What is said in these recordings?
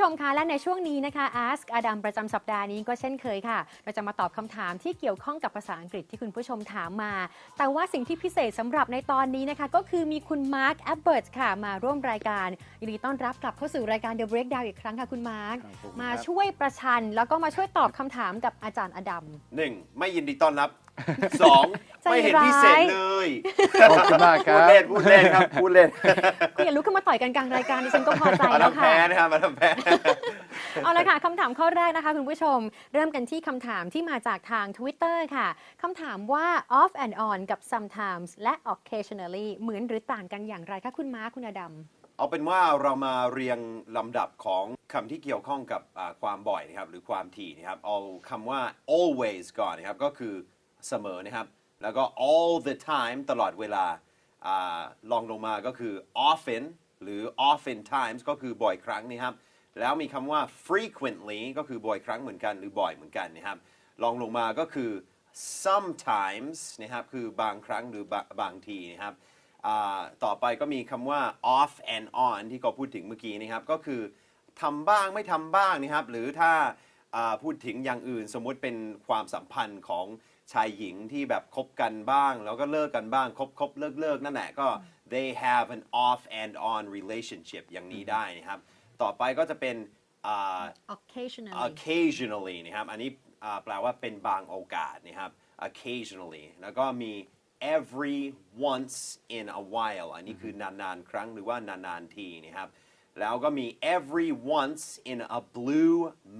ชมคะและในช่วงนี้นะคะ Ask อดัมประจำสัปดาห์นี้ก็เช่นเคยค่ะ เราจะมาตอบคำถามที่เกี่ยวข้องกับภาษาอังกฤษที่คุณผู้ชมถามมา แต่ว่าสิ่งที่พิเศษสำหรับในตอนนี้นะคะ ก็คือมีคุณมาร์คแอปเบิร์ตค่ะ มาร่วมรายการยินดีต้อนรับกลับเข้าสู่รายการ The Breakdown อีกครั้งค่ะคุณมาร์คครับผมมาช่วยประชัน แล้วก็มาช่วยตอบคำถามกับอาจารย์อดัมหนึ่งไม่ยินดีต้อนรับสองใจไม่เห็นร้ายพิเศษเลยขอบคุณมากคพูรัดบเล่นพูดเล่นครับพูดเล่นคุณอย่าลุกขึ้นมาต่อยกันกลางรายการดิฉันก็พอใจมาแล้วทำค่ะแพ้นะครับมาทำแพ้เอาละค่ะคำถามข้อแรกนะคะคุณผู้ชม เริ่มกันที่คำถามที่มาจากทาง Twitter ค่ะคำถามว่า off and on กับ sometimes และ occasionally เหมือนหรือต่างกันอย่างไรคะคุณม้าคุณอดัมเอาเป็นว่าเรามาเรียงลำดับของคำที่เกี่ยวข้องกับอ่าความบ่อยนะครับหรือความถี่นะครับเอาคำว่า always ก่อนนะครับก็คือ เสมอนะครับ แล้วก็ all the time ตลอดเวลาอลองลงมาก็คือ often หรือ often times ก็คือบ่อยครั้งนะครับ แล้วมีคำว่า frequently ก็คือบ่อยครั้งเหมือนกันหรือบ่อยเหมือนกันนะครับลองลงมาก็คือ sometimes นะครับคือบางครั้งหรือบบางทีนะครับต่อไปก็มีคำว่า off and on ที่ก็พูดถึงเมื่อกี้นะครับ ก็คือทำบ้างไม่ทำบ้างนะครับ หรือถ้า พูดถึงอย่างอื่น สมมุติเป็นความสัมพันธ์ของชายหญิงที่แบบคบกันบ้าง แล้วก็เลิกกันบ้างคบคบเลิกเลิกนั่นแหละก็ they have an off and on relationship อย่างนี้ได้นะครับ ต่อไปก็จะเป็นอ่า occasionally occasionally นะครับ อันนี้อ่าแปลว่าเป็นบางโอกาสนะครับ occasionally แล้วก็มี every once in a while อันนี้คือนานๆ ครั้งหรือว่านานๆทีนะครับ แล้วก็มี every once in a blue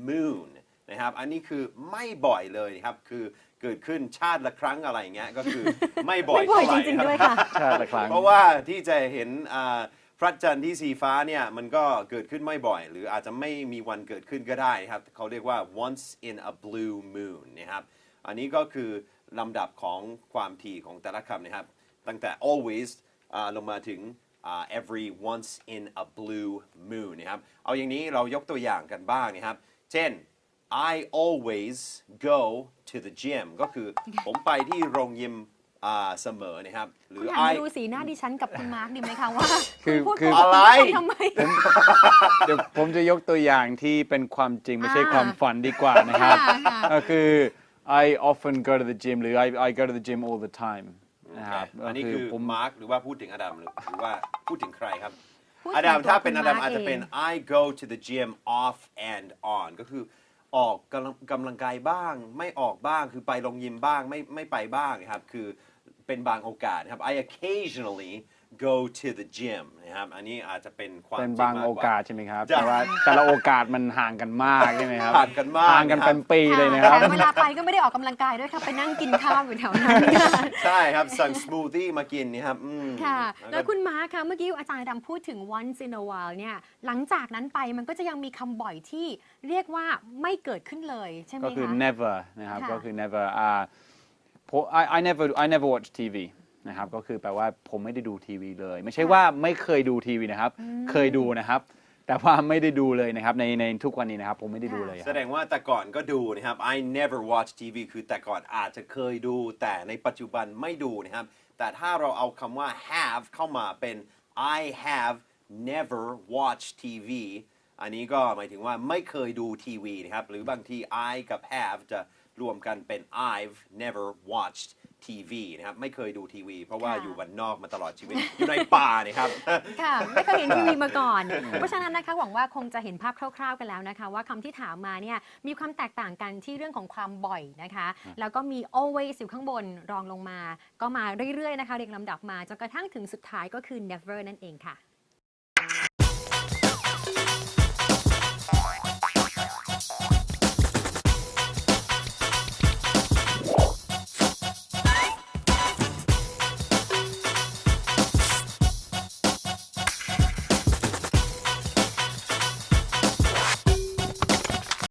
moon นะครับ อันนี้คือไม่บ่อยเลยนะครับ คือเกิดขึ้นชาติละครั้งอะไรอย่างเงี้ย ก็คือไม่บ่อยไม่บ่อยเท่าไหร่จริงๆด้วยครับค่ะ ชาติละครั้ง เพราะว่าที่จะเห็นอ่าพระจันทร์ที่สีฟ้าเนี่ย มันก็เกิดขึ้นไม่บ่อย หรืออาจจะไม่มีวันเกิดขึ้นก็ได้นะครับ เขาเรียกว่า once in a blue moon นะครับ อันนี้ก็คือลำดับของความถี่ของแต่ละคำนะครับ ตั้งแต่ always อ่าลงมาถึงอ่า every once in a blue moon นะครับ เอาอย่างนี้เรายกตัวอย่างกันบ้างนะครับ เช่น I always go to the gym ก็คือผมไปที่โรงยิมอ่าเสมอนะครับ หรืคุณอหันมา I ดูสีหน้าดิฉันกับคุณมาร์คดีไหมคะว่าคือณพูดคือพูดอะไร ทำไม เดี๋ยวผมจะยกตัวอย่างที่เป็นความจริง ไม่ใช่อ่าความฝันดีกว่านะครับค่ะค่ะ ก็คือ I often go to the gym หรือ I I go to the gym all the time นะครับอันนี้คือผมมาร์คหรือว่าพูดถึงอดัมหรือหรือว่าพูดถึงใครครับ พูดอดัมถึงตัวถ้าเป็นคุอณดัมร์คอาจจะเป็นง I go to the gym off and on ก็คือ ออกกำลังกำลังกายบ้าง ไม่ออกบ้างคือไปลงยิมบ้างไม่ไม่ไปบ้างนะครับคือเป็นบางโอกาสครับ I occasionally go to the gym นะครับ อันนี้อาจจะเป็นความเป็นจริบางมโอว่กาสใช่ไหมครับจ้ะแต่ว่าแต่ละโอกาสมันห่างกันมากใช่ไหมครับห่างกันมากห่างกันนะครับเป็นปีเลยนะครับ แต่เวลาไปก็ไม่ได้ออกกำลังกายด้วยค่ะ ไปนั่งกินข้าวอยู่แถวนั้นค่ะใช่ครับ สั่งสมูทตี้มากินนี่ครับอืมค่ะ แล้วแล้วก็ คุณมาร์คคะเมื่อกี้อาจารย์ดำพูดถึง once in a while เนี่ย หลังจากนั้นไปมันก็จะยังมีคำบ่อยที่เรียกว่าไม่เกิดขึ้นเลยใช่ไหมก็คือคะ never นะครับ ค่ะ ก็คือ never อ่าผม I I never I never watch TV นะครับก็คือแปลว่าผมไม่ได้ดูทีวีเลย ไม่ใช่ว่าไม่เคยดูทีวีนะครับ เคยดูนะครับ แต่ว่าไม่ได้ดูเลยนะครับในในทุกวันนี้นะครับ ผมไม่ได้ดูเลยคแสรับดงว่าแต่ก่อนก็ดูนะครับ I never watch TV คือแต่ก่อนอาจจะเคยดู แต่ในปัจจุบันไม่ดูนะครับ แต่ถ้าเราเอาคำว่า have เข้ามาเป็น I have never watched TV อันนี้ก็หมายถึงว่าไม่เคยดูทีวีนะครับ หรือบางที I กับ have จะรวมกันเป็น I've never watched TV นะครับไม่เคยดูทีวี เพราะว่าค่ะ อยู่บ้านนอกมาตลอดชีวิต อยู่ในป่านะครับ ค่ะ ไม่เคยเห็นทีวีมาก่อน เพราะฉะนั้นนะคะหวังว่าคงจะเห็นภาพคร่าวๆกันแล้วนะคะ ว่าคำที่ถามมาเนี่ยมีความแตกต่างกันที่เรื่องของความบ่อยนะคะ แล้วก็มี always อยู่ข้างบนรองลงมา ก็มาเรื่อยๆนะคะ เรียงลำดับมาจนกระทั่งถึงสุดท้ายก็คือ never นั่นเองค่ะ